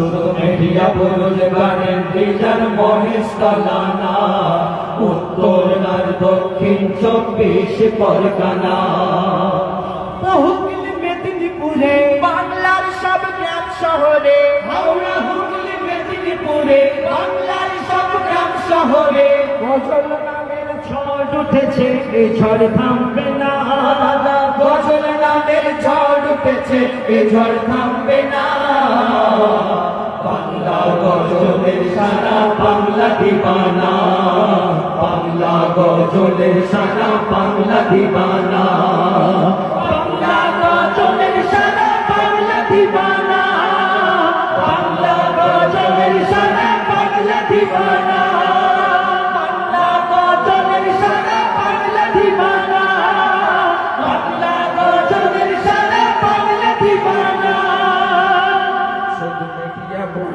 মেঘিয়া বুরুজ গানের desire Maheshtala উত্তর আর দক্ষিণ চব্বিশ পরগনা। হুগলি মেদিনীপুরে বাংলার সব গ্রাম শহরে। হাওড়া হুগলি মেদিনীপুরে বাংলার সব গ্রাম শহরে। গজল নামের ঝড় উঠেছে এ ঝড় থামবে না। গজল নামের ঝড় উঠেছে এ ঝড় থামবে না। বাংলা গজলের সারা বাংলা দিবানা। বাংলা গজলের সারা বাংলা দিবানা।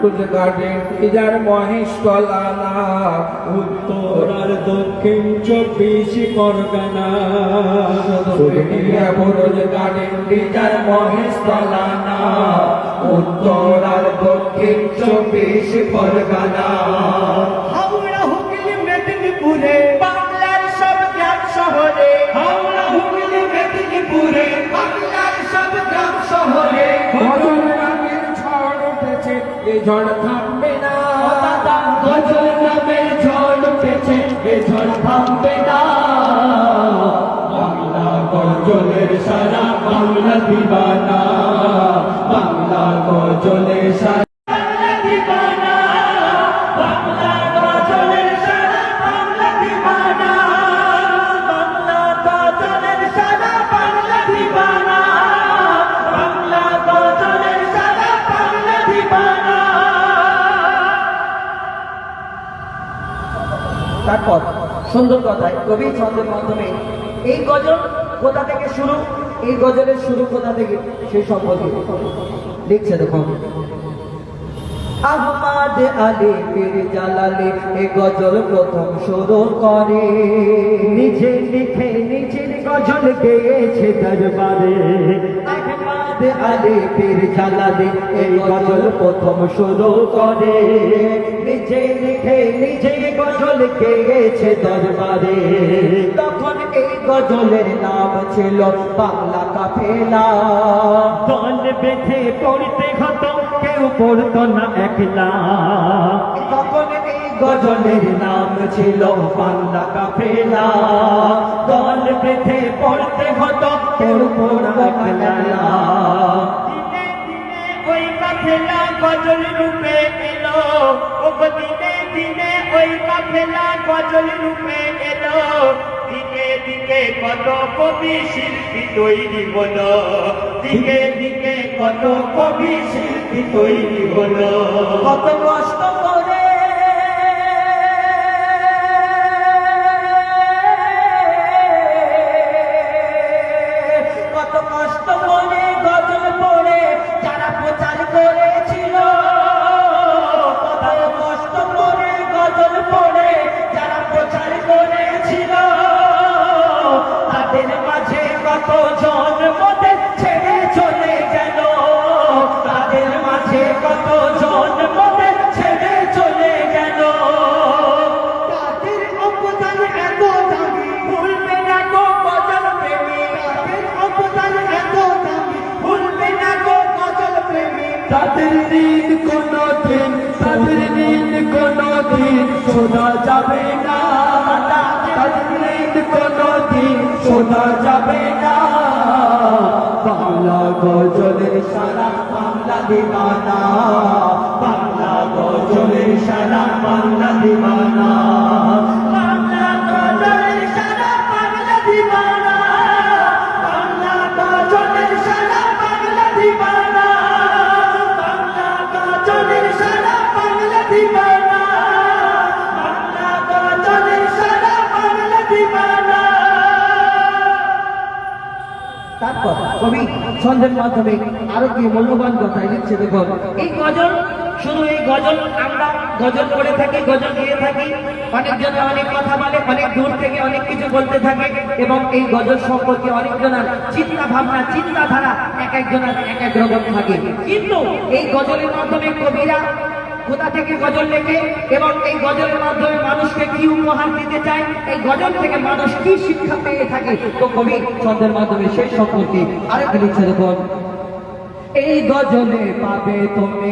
গার্ডেন ইজার মহেশ কলানা উত্তর আর দক্ষিণ চব্বিশ পরগনা। বুরুজ গার্ডেন ডিজার মহেশ তলানা উত্তর আর দক্ষিণ চব্বিশ পরগনা। ঝড় থামবে না। গজল নামে ঝড় উঠেছে এ ঝড় থামবে না বাংলা গজলের সারা, বাংলা দিবানা। বাংলা গজলের সারা। সুন্দর কথায়, কবি ছন্দের মাধ্যমে এই গজল কোথা থেকে শুরু? এই গজলের শুরু কোথা থেকে? সেই সম্পর্কে দেখছে দেখুন। আহমাদ আলী পীর জালালে এ গজল প্রথম শুরু করে। নিজে লিখে নিজের গজল গেয়েছে দরবারে। আহমাদ আলী পীর জালালে এই গজল প্রথম শুরু করে। নিজে লিখে নিজে গজল গেয়েছে দরবারে। তখন এই গজলের নাম ছিল বাংলা কাফেলা। দল বেঁধে পড়তে হতো কেউ পড়তো না একলা গজলের নাম ছিল বাংলা কাফেলা। দল বেঁধে পড়তে হতো ওই কাফেলা গজল রূপে এলো। ও দিনে দিনে ওই কাফেলা গজল রূপে এলো। দিকে দিকে কত কবি শিল্পী তৈরি হলো। দিকে দিকে কত কবি শিল্পী তৈরি হলো। কত সারা বাংলা কবি ছন্দের মাধ্যমে আরও কি মূল্যবান কথা লিখছে দেখুন। এই গজল শুধু এই গজল আমরা গজল করে থাকি, গজল গিয়ে থাকি অনেকজনে অনেক কথা বলে, অনেক দূর থেকে অনেক কিছু বলতে থাকে এবং এই গজল সম্পর্কে অনেকজনের চিন্তা ভাবনা, চিন্তাধারা এক একজনের এক এক রকম থাকে। কিন্তু এই গজলের মাধ্যমে কবিরা কোথা থেকে গজল লেখে এবং এই গজলের মাধ্যমে মানুষকে কি উপহার দিতে চায়, এই গজল থেকে মানুষ কি শিক্ষা পেয়ে থাকে, তো কবি ছন্দের মাধ্যমে সেই সম্পর্কে আরেকটি লিখছে দেখুন এই গজলে পাবে তুমি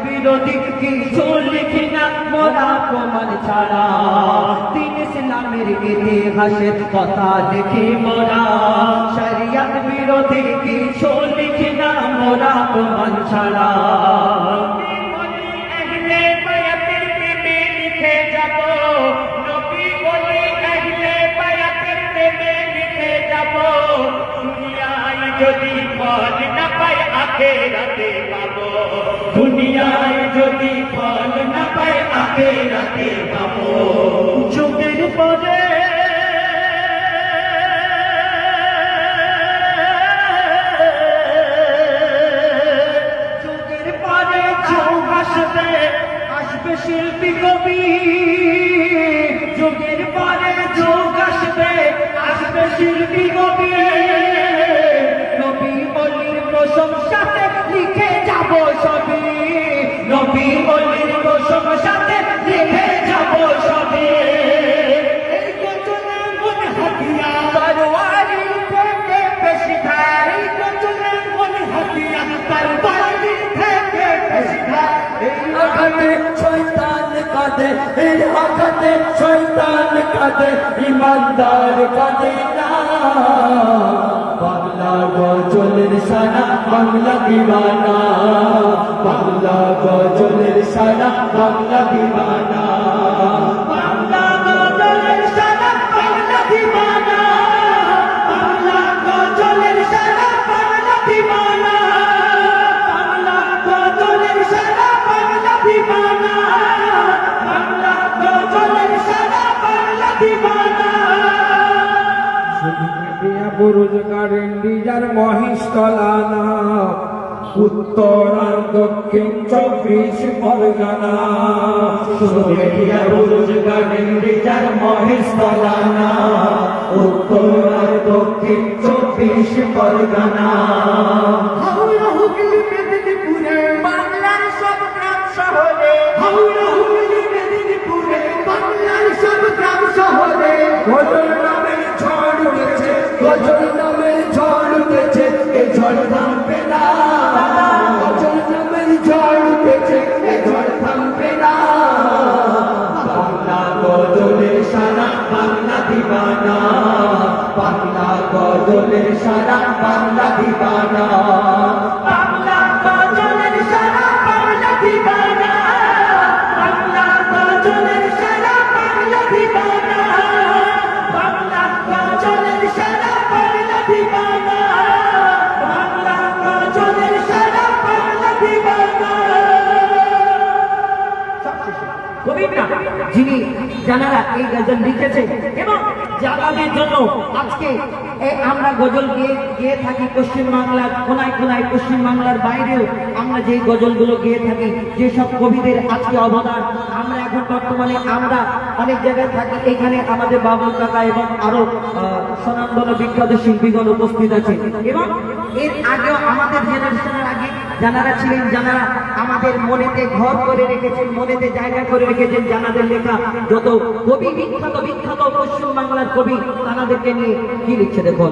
বিরোধী কিছু লিখি না মোরা প্রমাণ ছাড়া। দিন ইসলামের ইতিহাসে কথা লিখি মোরা। শরিয়ত বিরোধী কিছু লিখি না মোরা প্রমাণ ছাড়া। যদি ফল না পাই আখেরাতে পাবো। না পাই আখেরাতে পাবো যুগের পরে যুগের পরে যুগ আসবে আসবে শিল্পী কবি। যুগের পরে যুগ আসবে আসবে শিল্পী কবি। কাঁদে, এই হাতে শয়তান কাঁদে, ইমানদার কাঁদে বাংলা গজলের সারা, বাংলা দিবানা। বাংলা গজলের সারা, বাংলা দিবানা। রোজগার ইন্ডিজার মহিষতলানা উত্তর আর দক্ষিণ চব্বিশ পরগনা। রোজগার ইন্ডিজার মহিষতলানা উত্তর আর দক্ষিণ চব্বিশ পরগনা। গজল নামের ঝড় উঠেছে গজল নামের ঝড় থামবে না। গজল নামের ঝড় উঠেছে এ ঝড় থামবে না। বাংলা গজলের সারা, বাংলা দিবানা। বাংলা গজলের সারা, বাংলা যারা এই গজল লিখেছে। এবং যাদের জন্য আজকে আমরা গজল গিয়ে গিয়ে থাকি পশ্চিম বাংলার কোনায় কোনায় পশ্চিম বাংলার বাইরেও আমরা যে গজলগুলো গিয়ে থাকি যেসব কবিদের আজকে অবদান, আমরা এখন বর্তমানে আমরা অনেক জায়গায় থাকি, এখানে আমাদের বাবুল কাকা এবং আরও সনান্দন বিখ্যাত শিল্পীগণ উপস্থিত আছে এবং এর আগেও আমাদের জেনারেশনের আগে যারা ছিলেন, যারা আমাদের মনেতে ঘর করে রেখেছেন, মনেতে জায়গা করে রেখেছেন, জানাদের লেখা যত কবি, বিখ্যাত বিখ্যাত পশ্চিম বাংলার কবি তাদেরকে নিয়ে কি লিখছে দেখুন?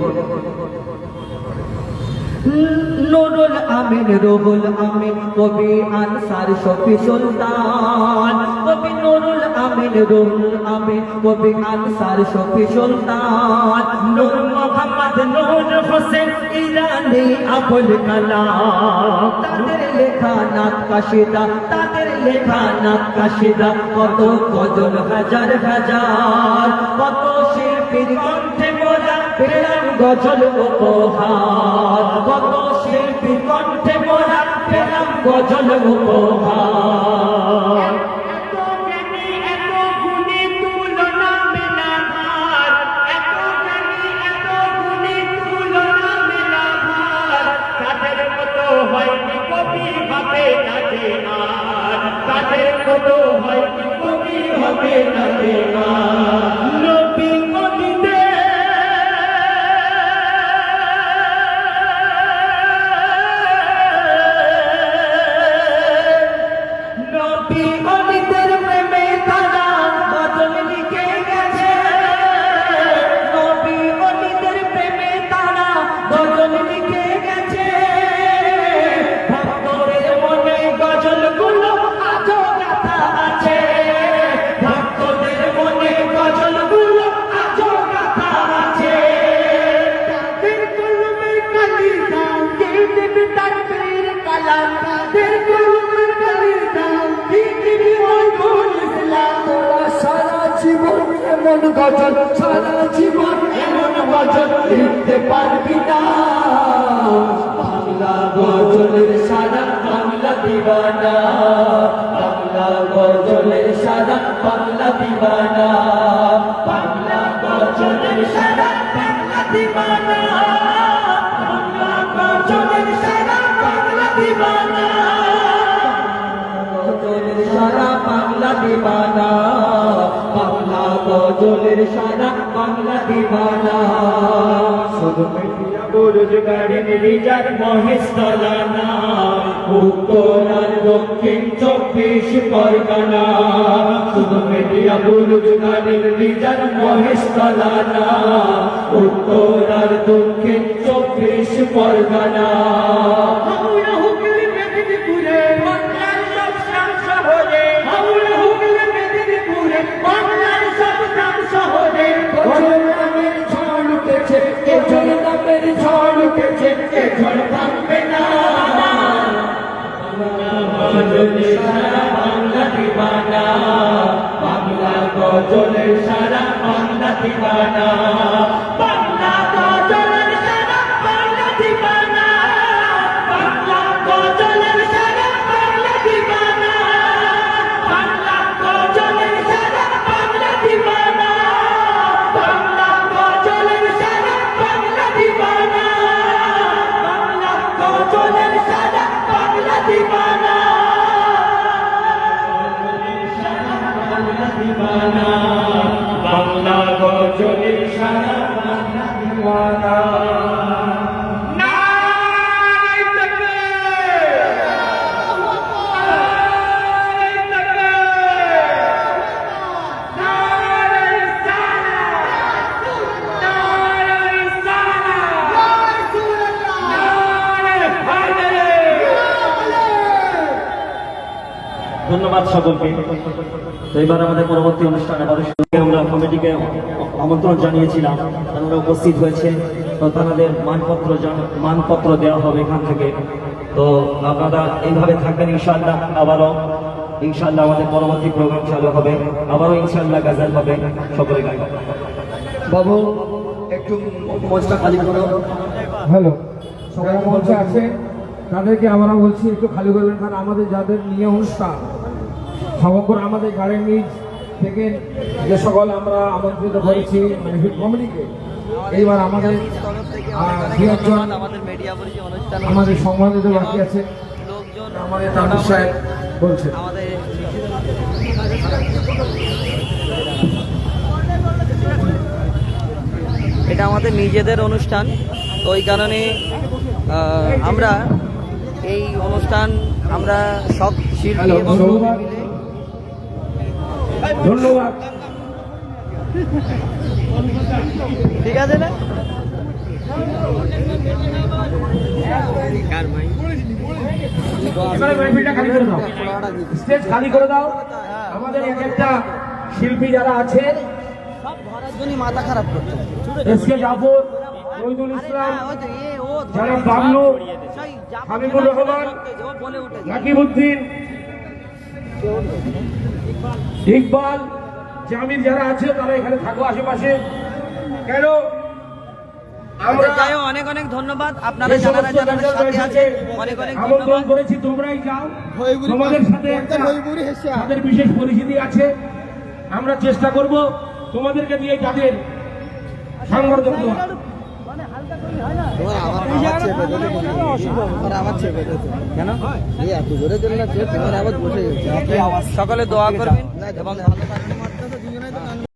নুরুল আমিন, রুহুল আমিন, কবি, আনসার শফি সুলতান, কবি আমিন রুহুল আমিন কবি আনসার শফি সুলতান। নূর মোহাম্মদ নূর হোসেন, ইরানি আবুল কালাম। তাদের লেখা নাত কাশিদা, তাদের লেখা নাত কাশিদা, কত কজন হাজার হাজার। কত শিল্পীর কণ্ঠে মোরা পেলাম গজল উপহার। কত শিল্পীর কণ্ঠে মোরা পেলাম গজল উপহার। জীবন, এমন গজল, সারা জীবন এমন গজল লিখতে পারবি না। বাংলা গজলের সারা, বাংলা দিবানা। বাংলা গজলের সারা, বাংলা দিবানা। বাংলা গজলের সারা, বাংলা দিবানা। বাংলা গজলের সারা, বাংলা দিবানা। গজলের সারা, বাংলা দিবানা। বাংলা গজলের সারা বাংলা দিবানা। শুধু মেটিয়া বুরুজ গাড়ির রিজার মহেশ তলানা উত্তর আর দক্ষিণ চব্বিশ পরগনা। শুধু মেটিয়া বুরুজ গাড়ির রিজার মহেশ তলানা উত্তর দক্ষিণ চব্বিশ পরগনা। বাংলা সকলকে। তো এবার আমাদের পরবর্তী অনুষ্ঠান আবারও শুরু আমরা কমিটিকে আমন্ত্রণ জানিয়েছিলাম তারা উপস্থিত হয়েছে। তো তাদের মানপত্র মানপত্র দেওয়া হবে এখান থেকে। তো আপনারা এইভাবে থাকবেন ইনশাল্লাহ আবারও। ইনশাল্লাহ আমাদের পরবর্তী প্রোগ্রাম চালু হবে। আবারও ইনশাল্লাহ গাজাল হবে। সকলে গাইব বাবু একটু মঞ্চটা খালি করো। হ্যালো সবাই মঞ্চে আছে? তাদেরকে আমরা বলছি একটু খালি করবেন কারণ আমাদের যাদের নিয়ে অনুষ্ঠান সমগ্র আমাদের গাড়ির নিজ থেকে যে সকল আমরা আমন্ত্রিত করেছি মানে হিট কমিটিকে এইবার আমাদের আমাদের সম্মানিত বাকি আছে। আমাদের তামিল সাহেব বলছেন। এটা আমাদের নিজেদের অনুষ্ঠান। তো ওই কারণে আমরা এই অনুষ্ঠান আমরা সব শিল্পী ধন্যবাদ। ঠিক আছে না? এবারে মাইপিলটা খালি করে দাও। স্টেজ খালি করে দাও। আমাদের এক একটা শিল্পী যারা আছেন মাথা খারাপ করতো এস কে জাফর রহিদুল ইসলাম যারা বাবলু হাবিবুর রহমান নাকিবুদ্দিন ইকবাল জামির যারা আছে তারা এখানে থাকো আশেপাশে। কেন? আমরা অনেক অনেক ধন্যবাদ। আপনারা যারা যারা সাথে রয়েছে, অনেক অনেক ধন্যবাদ। করেছি তোমরাই যাও। তোমাদের সাথে একটা তাদের বিশেষ পরিচিতি আছে। আমরা চেষ্টা করব তোমাদেরকে নিয়ে যাদের সংবর্ধন দেওয়া সকলে দোয়া করবেন এবং ভালো থাকবেন